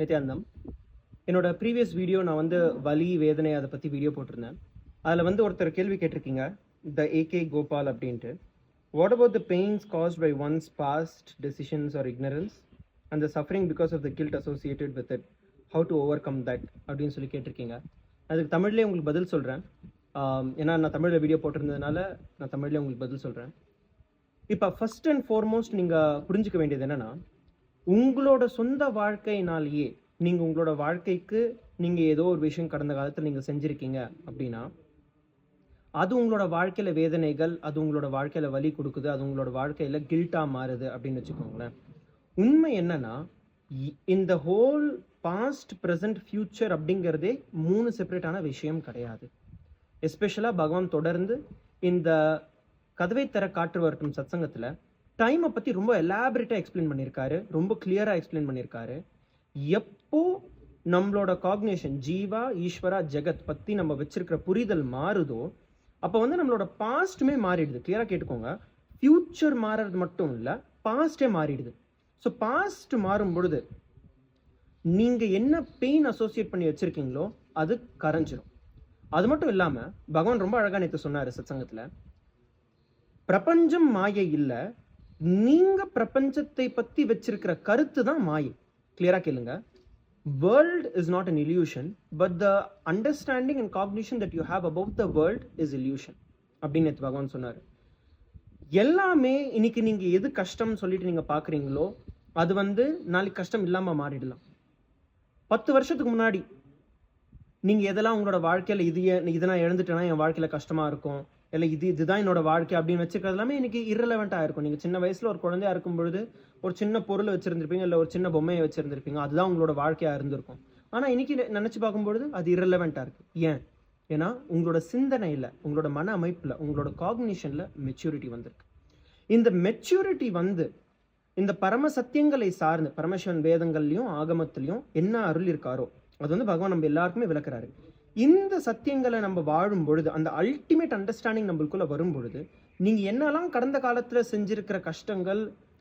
நித்யானந்தம் என்னோட previous video நான் வந்து வலி வேதனை அதை பற்றி வீடியோ போட்டிருந்தேன். அதில் வந்து ஒருத்தர் கேள்வி கேட்டிருக்கீங்க த ஏகே கோபால் அப்படின்ட்டு. What about the pains caused by one's past decisions or ignorance and the suffering because of the guilt associated with it how to overcome that அப்படின்னு சொல்லி கேட்டிருக்கீங்க. அதுக்கு தமிழ்லேயே உங்களுக்கு பதில் சொல்கிறேன் ஏன்னா நான் தமிழில் வீடியோ போட்டிருந்ததுனால நான் தமிழ்லேயே உங்களுக்கு பதில் சொல்கிறேன் இப்போ ஃபஸ்ட் அண்ட் ஃபார்மோஸ்ட் நீங்கள் புரிஞ்சுக்க வேண்டியது என்னென்னா உங்களோட சொந்த வாழ்க்கையினாலேயே நீங்கள் உங்களோட வாழ்க்கைக்கு நீங்கள் ஏதோ ஒரு விஷயம் கடந்த காலத்தில் நீங்கள் செஞ்சுருக்கீங்க அப்படின்னா அது உங்களோட வாழ்க்கையில் வேதனைகள் அது உங்களோட வாழ்க்கையில் வலி கொடுக்குது அது உங்களோட வாழ்க்கையில் கில்ட்டாக மாறுது அப்படின்னு வச்சுக்கோங்களேன். உண்மை என்னன்னா இ- இந்த ஹோல் பாஸ்ட் ப்ரெசன்ட் ஃப்யூச்சர் அப்படிங்கிறதே மூணு செப்பரேட்டான விஷயம் கிடையாது. எஸ்பெஷலாக பகவான் தொடர்ந்து இந்த கதவை தர காற்று வரட்டும் சத்சங்கத்தில் டைமை பற்றி ரொம்ப எலாபரேட்டாக எக்ஸ்பிளைன் பண்ணியிருக்காரு ரொம்ப கிளியராக எக்ஸ்பிளைன் பண்ணியிருக்காரு எப்போ நம்மளோட காக்னேஷன் ஜீவா ஈஸ்வரா ஜெகத் பற்றி நம்ம வச்சிருக்கிற புரிதல் மாறுதோ அப்போ வந்து நம்மளோட பாஸ்ட்டுமே மாறிடுது. கிளியராக கேட்டுக்கோங்க. ஃப்யூச்சர் மாறுறது மட்டும் இல்லை பாஸ்ட்டே மாறிடுது. ஸோ பாஸ்ட் மாறும் பொழுது நீங்கள் என்ன பெயின் அசோசியேட் பண்ணி வச்சுருக்கீங்களோ அது கரைஞ்சிரும். அது மட்டும் இல்லாமல் பகவான் ரொம்ப அழகாக நேற்று சொன்னார் சத்சங்கத்தில் பிரபஞ்சம் மாயை இல்லை நீங்கள் பிரபஞ்சத்தை பற்றி வச்சிருக்கிற கருத்து தான் மாயை கிளியராக கேளுங்க. World is not an illusion but the understanding and cognition that you have about the world is illusion அப்படின்னு நேத்து பகவான் சொன்னார். எல்லாமே இன்னைக்கு நீங்கள் எது கஷ்டம்னு சொல்லிட்டு நீங்கள் பார்க்குறீங்களோ அது வந்து நாளைக்கு கஷ்டம் இல்லாமல் மாறிடலாம். பத்து வருஷத்துக்கு முன்னாடி நீங்கள் எதெல்லாம் உங்களோட வாழ்க்கையில் இது இதெல்லாம் நான் இழந்துட்டேன்னா என் வாழ்க்கையில் கஷ்டமாக இருக்கும் இல்லை இது இதுதான் என்னோட வாழ்க்கை அப்படின்னு வச்சுக்கிறது எல்லாமே இன்னைக்கு இரலவெண்ட்டாக இருக்கும். நீங்கள் சின்ன வயசில் ஒரு குழந்தையா இருக்கும் பொழுது ஒரு சின்ன பொருள் வச்சிருந்திருப்பீங்க இல்லை ஒரு சின்ன பொம்மையை வச்சிருந்திருப்பீங்க. அதுதான் உங்களோட வாழ்க்கையாக இருந்திருக்கும். ஆனால் இன்னைக்கு நினச்சி பார்க்கும்பொழுது அது இரலவெண்ட்டாக இருக்குது ஏன்? ஏன்னா உங்களோட சிந்தனையில் உங்களோட மன அமைப்பில் உங்களோட காக்னிஷனில் மெச்சூரிட்டி வந்திருக்கு. இந்த மெச்சூரிட்டி வந்து இந்த பரம சத்தியங்களை சார்ந்து பரமசிவன் வேதங்கள்லையும் ஆகமத்திலையும் என்ன அருள் இருக்காரோ அது வந்து பகவான் நம்ம எல்லாருக்குமே விளக்குறாரு. இந்த சத்தியங்களை நம்ம வாழும் பொழுது அந்த அல்டிமேட் அண்டர்ஸ்டாண்டிங் நம்மளுக்குள்ளே வரும் பொழுது நீங்கள் என்னெல்லாம் கடந்த காலத்தில் செஞ்சுருக்கிற கஷ்டங்கள்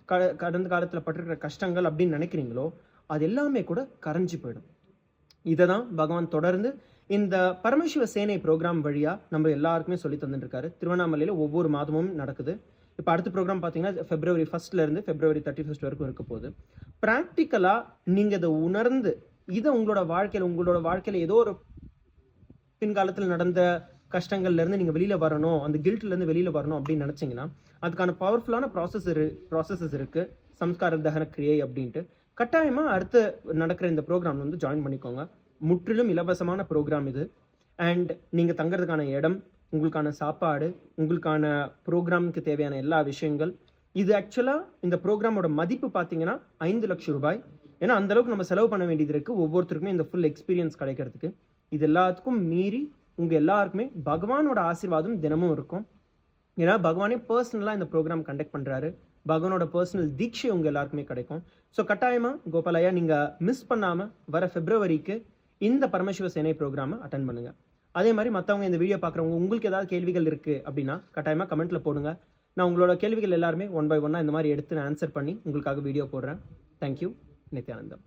க- கடந்த காலத்தில் பட்டிருக்கிற கஷ்டங்கள் அப்படின்னு நினைக்கிறீங்களோ அது எல்லாமே கூட கரைஞ்சு போயிடும். இதை தான் பகவான் தொடர்ந்து இந்த பரமசிவ சேனை ப்ரோக்ராம் வழியாக நம்ம எல்லாருக்குமே சொல்லி தந்துட்டுருக்காரு. திருவண்ணாமலையில் ஒவ்வொரு மாதமும் நடக்குது. இப்போ அடுத்த ப்ரோக்ராம் பார்த்தீங்கன்னா ஃபெப்ரவரி ஃபஸ்ட்லேருந்து ஃபெப்ரவரி பிப்ரவரி தேர்ட்டி ஃபஸ்ட் வரைக்கும் இருக்க போகுது. ப்ராக்டிக்கலாக நீங்கள் இதை உணர்ந்து இதை உங்களோட வாழ்க்கையில் உங்களோட வாழ்க்கையில் ஏதோ ஒரு பின்காலத்தில் நடந்த கஷ்டங்கள்லேருந்து நீங்கள் வெளியில் வரணும் அந்த கில்ட்லேருந்து வெளியில் வரணும் அப்படின்னு நினச்சிங்கன்னா அதுக்கான பவர்ஃபுல்லான ப்ராசஸ் இரு ப்ராசஸஸ் இருக்குது சம்ஸ்கார தகன கிரியை அப்படின்ட்டு. கட்டாயமாக அடுத்து நடக்கிற இந்த ப்ரோக்ராம் வந்து ஜாயின் பண்ணிக்கோங்க. முற்றிலும் இலவசமான ப்ரோக்ராம் இது. அண்ட் நீங்கள் தங்குறதுக்கான இடம் உங்களுக்கான சாப்பாடு உங்களுக்கான ப்ரோக்ராமுக்கு தேவையான எல்லா விஷயங்கள். இது ஆக்சுவலாக இந்த ப்ரோக்ராமோட மதிப்பு பார்த்தீங்கன்னா ஐந்து லட்சம் ரூபாய். ஏன்னா அந்த அளவுக்கு நம்ம செலவு பண்ண வேண்டியது இருக்குது ஒவ்வொருத்தருக்குமே இந்த ஃபுல் எக்ஸ்பீரியன்ஸ் கிடைக்கிறதுக்கு. இது எல்லாத்துக்கும் மீறி உங்கள் எல்லாருக்குமே பகவானோட ஆசீர்வாதம் தினமும் இருக்கும். ஏன்னா பகவானே பர்சனலாக இந்த ப்ரோக்ராம் கண்டக்ட் பண்ணுறாரு பகவானோட பர்சனல் தீட்சை உங்கள் எல்லாருக்குமே கிடைக்கும். ஸோ கட்டாயமாக கோபாலையா நீங்கள் மிஸ் பண்ணாமல் வர பிப்ரவரிக்கு இந்த பரமசிவ சேனை ப்ரோக்ராமை அட்டன் பண்ணுங்கள் அதே மாதிரி மற்றவங்க இந்த வீடியோ பார்க்குறவங்க உங்களுக்கு ஏதாவது கேள்விகள் இருக்குது அப்படின்னா கட்டாயமாக கமெண்ட்டில் போடுங்க. நான் உங்களோட கேள்விகள் எல்லாருமே ஒன் பை ஒன்னா இந்த மாதிரி எடுத்து நான் ஆன்சர் பண்ணி உங்களுக்காக வீடியோ போடுறேன். Thank you Nithyanandam.